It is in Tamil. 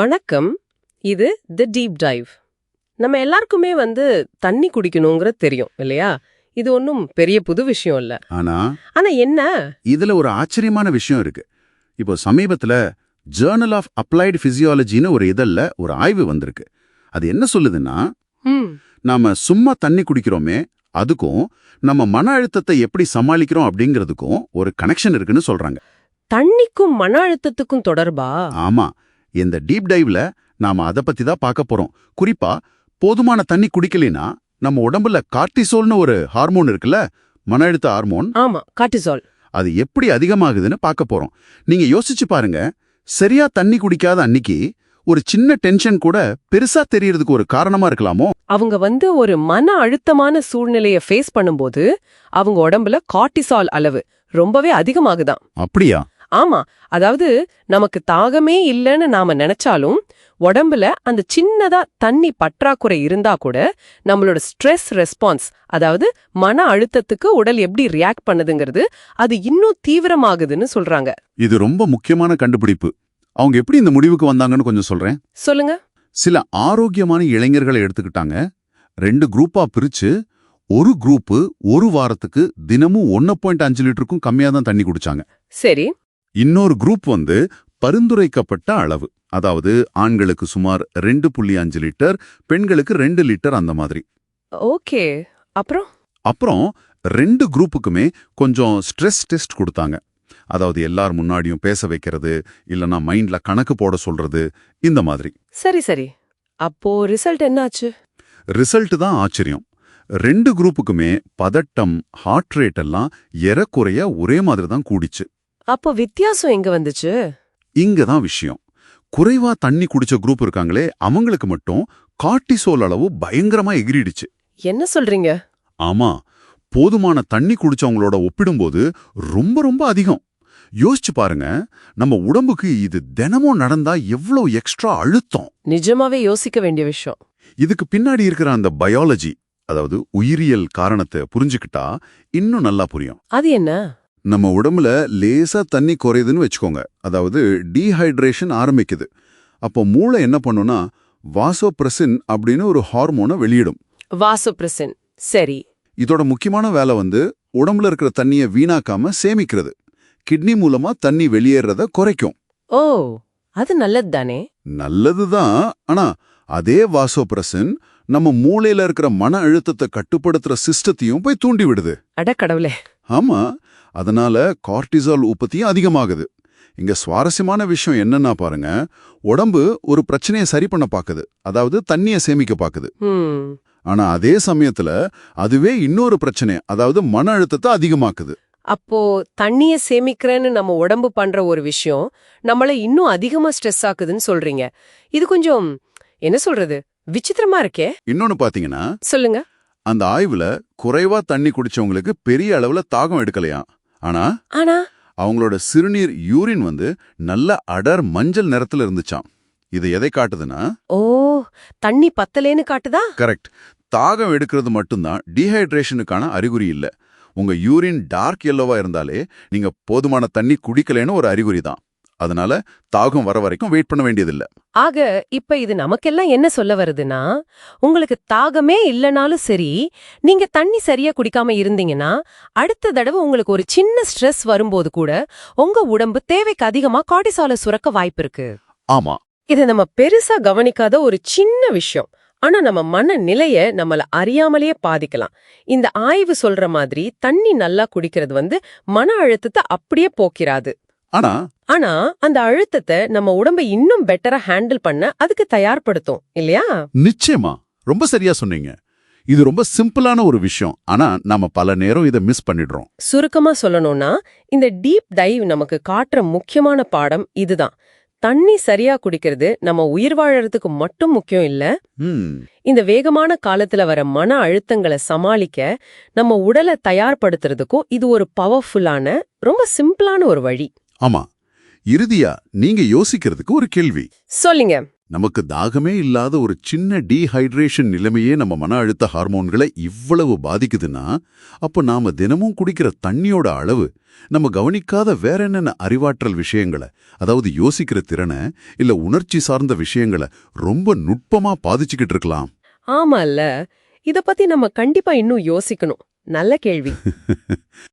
வணக்கம். இது தி டீப் டைவ் நம்ம எல்லாருக்குமே வந்து தண்ணி குடிக்கணுங்கிறது தெரியும் இல்லையா? இது ஒன்றும் பெரிய புது விஷயம் இல்ல. ஆனா ஆனா என்ன? இதுல ஒரு ஆச்சரியமான விஷயம் இருக்கு. இப்போ சமீபத்துல ஜேர்னல் ஆஃப் அப்ளைடு பிசியாலஜின்னு ஒரு இதழ்ல ஒரு ஆய்வு வந்திருக்கு. அது என்ன சொல்லுதுன்னா ம், நாம சும்மா தண்ணி குடிக்கிறோமே அதுக்கும் நம்ம மன அழுத்தத்தை எப்படி சமாளிக்கிறோம் அப்படிங்கிறதுக்கும் ஒரு கனெக்ஷன் இருக்குன்னு சொல்றாங்க. தண்ணிக்கும் மன அழுத்தத்துக்கும் தொடர்பா? ஆமா. இந்த டீப் டைவ்ல நாம அத பத்தி தான் பார்க்க போறோம். குறிப்பா போதுமான தண்ணி குடிக்கலைன்னா நம்ம உடம்புல கார்டிசோல்னு ஒரு ஹார்மோன் இருக்குல்ல? மன அழுத்த ஹார்மோன் ஆமா கார்டிசால் அது எப்படி அதிகமாகுதுன்னு பார்க்க போறோம். நீங்க யோசிச்சு பாருங்க. சரியா தண்ணி குடிக்காத அன்னிக்கு ஒரு சின்ன டென்ஷன் கூட பெருசா தெரியறதுக்கு ஒரு காரணமா இருக்கலாமோ? அவங்க வந்து ஒரு மன அழுத்தமான சூழ்நிலைய ஃபேஸ் பண்ணும்போது அவங்க உடம்புல கார்டிசால் அளவு ரொம்பவே அதிகமாகுதாம் அப்படியா? ஆமா அதாவது நமக்கு தாகமே இல்லைன்னு நாம நினைச்சாலும் உடம்புல அந்த சின்னதா தண்ணி பற்றாக்குறை இருந்தா கூட நம்மளோட ஸ்ட்ரெஸ் ரெஸ்பான்ஸ் அதாவது மன அழுத்தத்துக்கு உடல் எப்படி ரியாக்ட் பண்ணுதுங்கிறது அது இன்னும் தீவிரமாகுதுன்னு சொல்றாங்க. இது ரொம்ப முக்கியமான கண்டுபிடிப்பு. அவங்க எப்படி இந்த முடிவுக்கு வந்தாங்கன்னு கொஞ்சம் சொல்றேன். சொல்லுங்க. சில ஆரோக்கியமான இளைஞர்களை எடுத்துக்கிட்டாங்க. ரெண்டு குரூப்பா பிரிச்சு ஒரு குரூப்பு ஒரு வாரத்துக்கு தினமும் ஒன்னு பாயிண்ட் அஞ்சு லிட்டருக்கும் கம்மியா தான் தண்ணி குடிச்சாங்க. சரி. இன்னொரு குரூப் வந்து பரிந்துரைக்கப்பட்ட அளவு. அதாவது ஆண்களுக்கு சுமார் ரெண்டு புள்ளி அஞ்சு லிட்டர் பெண்களுக்கு ரெண்டு லிட்டர் அந்த மாதிரி. ஓகே. அப்புறம்? அப்புறம் ரெண்டு குரூப்புக்குமே கொஞ்சம் ஸ்ட்ரெஸ் டெஸ்ட் கொடுத்தாங்க. அதாவது எல்லார் முன்னாடியும் பேச வைக்கிறது இல்லனா மைண்ட்ல கணக்கு போட சொல்றது இந்த மாதிரி. சரி சரி. அப்போ ரிசல்ட் என்னாச்சு? ரிசல்ட் தான் ஆச்சரியம். ரெண்டு குரூப்புக்குமே பதட்டம் ஹார்ட் ரேட் எல்லாம் ஏறக்குறைய ஒரே மாதிரி தான் கூடிச்சு. அப்போ வித்தியாசம் எங்க வந்துச்சு? இங்க தான் விஷயம். குறைவா தண்ணி குடிச்ச குரூப் இருக்காங்களே அவங்களுக்கு மட்டும் கார்டிசோல் அளவு பயங்கரமா எகிரிடுச்சு. என்ன சொல்றீங்க? ஆமா போதுமான தண்ணி குடிச்சவங்களோட ஒப்பிடும்போது ரொம்ப ரொம்ப அதிகம். யோசிச்சு பாருங்க நம்ம உடம்புக்கு இது தினமும் நடந்தா எவ்வளவு எக்ஸ்ட்ரா அழுத்தம். நிஜமாவே யோசிக்க வேண்டிய விஷயம். இதுக்கு பின்னாடி இருக்கிற அந்த பயாலஜி அதாவது உயிரியல் காரணத்தை புரிஞ்சுக்கிட்டா இன்னும் நல்லா புரியும். அது என்ன? நம்ம உடம்புல லேசா தண்ணி குறையுதுன்னு வச்சுக்கோங்க. அதாவது டீஹைட்ரேஷன் ஆரம்பிக்குது. அப்போ மூளை என்ன பண்ணுனா வாசோப்ரெசின் அப்படின்னு ஒரு ஹார்மோனை வெளியிடும். வாசோப்ரெசின் சரி. இதோட முக்கியமான வேலை வந்து உடம்புல இருக்கிற தண்ணியை வீணாக்காம சேமிக்கிறது. கிட்னி மூலமா தண்ணி வெளியேறத குறைக்கும். ஓ அது நல்லது தானே நல்லதுதான். ஆனா அதே வாசோப்ரெசின் நம்ம மூளையில இருக்கிற மன அழுத்தத்தை கட்டுப்படுத்துற சிஸ்டத்தையும் போய் தூண்டி விடுது அட கடவுளே. ஆமா அதனால கார்டிசால் உற்பத்தியும் அதிகமாகுது. இங்க சுவாரஸ்யமான விஷயம் என்னன்னா பாருங்க உடம்பு ஒரு பிரச்சனையை சரி பண்ண பாக்குது. அதாவது தண்ணியை சேமிக்க பாக்குது. ம் ஆனா அதே சமயத்துல அதுவே இன்னொரு பிரச்சனை அதாவது மன அழுத்தத்தை அதிகமாக்குது. அப்போ தண்ணிய சேமிக்கிறேன்னு நம்ம உடம்பு பண்ற ஒரு விஷயம் நம்மள இன்னும் அதிகமா ஸ்ட்ரெஸ் ஆக்குதுன்னு சொல்றீங்க. இது கொஞ்சம் என்ன சொல்றது? விசித்திரமா இருக்கே. இன்னொன்னு பாத்தீங்கன்னா சொல்லுங்க. அந்த ஆய்வுல குறைவா தண்ணி குடிச்சவங்களுக்கு பெரிய அளவுல தாகம் எடுக்கலையாம் ஆனா ஆனா? அவங்களோட சிறுநீர் யூரின் வந்து நல்ல அடர் மஞ்சள் நிறத்துல இருந்துச்சாம். இது எதை காட்டுதுன்னா? ஓ தண்ணி பத்தலேன்னு காட்டுதா? கரெக்ட். தாகம் எடுக்கிறது மட்டும்தான் டீஹைட்ரேஷனுக்கான அறிகுறி இல்ல. உங்க யூரின் டார்க் எல்லோவா இருந்தாலே நீங்க போதுமான தண்ணி குடிக்கலைன்னு ஒரு அறிகுறி தான் அதனால தாகம் வர வரைக்கும் வெயிட் பண்ண வேண்டியதில்ல. ஆக இப்ப இது நமக்கெல்லாம் என்ன சொல்ல வருதுன்னா உங்களுக்கு தாகமே இல்லனாலும் சரி நீங்க தண்ணி சரியா குடிக்காம இருந்தீங்கன்னா அடுத்த தடவை உங்களுக்கு ஒரு சின்ன ஸ்ட்ரெஸ் வரும்போது கூட உங்க உடம்பு தேவைக்கு அதிகமா கார்டிசால சுரக்க வாய்ப்பு இருக்கு. ஆமா. இது நம்ம பெருசா கவனிக்காத ஒரு சின்ன விஷயம். ஆனா நம்ம மன நிலைய நம்மள அறியாமலேயே பாதிக்கலாம். இந்த ஆய்வு சொல்ற மாதிரி தண்ணி நல்லா குடிக்கிறது வந்து மன அழுத்தத்தை அப்படியே போக்கிறாது ஆனா ஆனா அந்த அழுத்தத்தை நம்ம உடம்ப இன்னும் பெட்டரா ஹேண்டில் பண்ண அதுக்கு தயார்படுத்தும் இல்லையா? நிச்சயமா. ரொம்ப சரியா சொன்னீங்க. இது ரொம்ப சிம்பிளான ஒரு விஷயம். ஆனா நாம பல நேரம் இதை மிஸ் பண்ணிடுறோம். சுருக்கமா சொல்லணும்னா இந்த டீப் டைவ் நமக்கு காட்டுற முக்கியமான பாடம் இதுதான். தண்ணி சரியா குடிக்கிறது நம்ம உயிர் வாழறதுக்கு மட்டும் முக்கியம் இல்ல. இந்த வேகமான காலத்துல வர மன அழுத்தங்களை சமாளிக்க நம்ம உடலை தயார்படுத்துறதுக்கும் இது ஒரு பவர்ஃபுல்லான ரொம்ப சிம்பிளான ஒரு வழி. ஆமா. இறுதியா நீங்க யோசிக்கிறதுக்கு ஒரு கேள்வி. சொல்லுங்க. நமக்கு தாகமே இல்லாத ஒரு சின்ன டீஹைட்ரேஷன் நிலைமையே நம்ம மன அழுத்த ஹார்மோன்களை இவ்வளவு பாதிக்குதுன்னா அப்போ நாம தினமும் குடிக்கிற தண்ணியோட அளவு நம்ம கவனிக்காத வேற என்னென்ன அறிவாற்றல் விஷயங்களை அதாவது யோசிக்கிற திறனை இல்ல உணர்ச்சி சார்ந்த விஷயங்களை ரொம்ப நுட்பமா பாதிச்சுக்கிட்டு இருக்கலாம். ஆமால்ல. இத பத்தி நம்ம கண்டிப்பா இன்னும் யோசிக்கணும். நல்ல கேள்வி.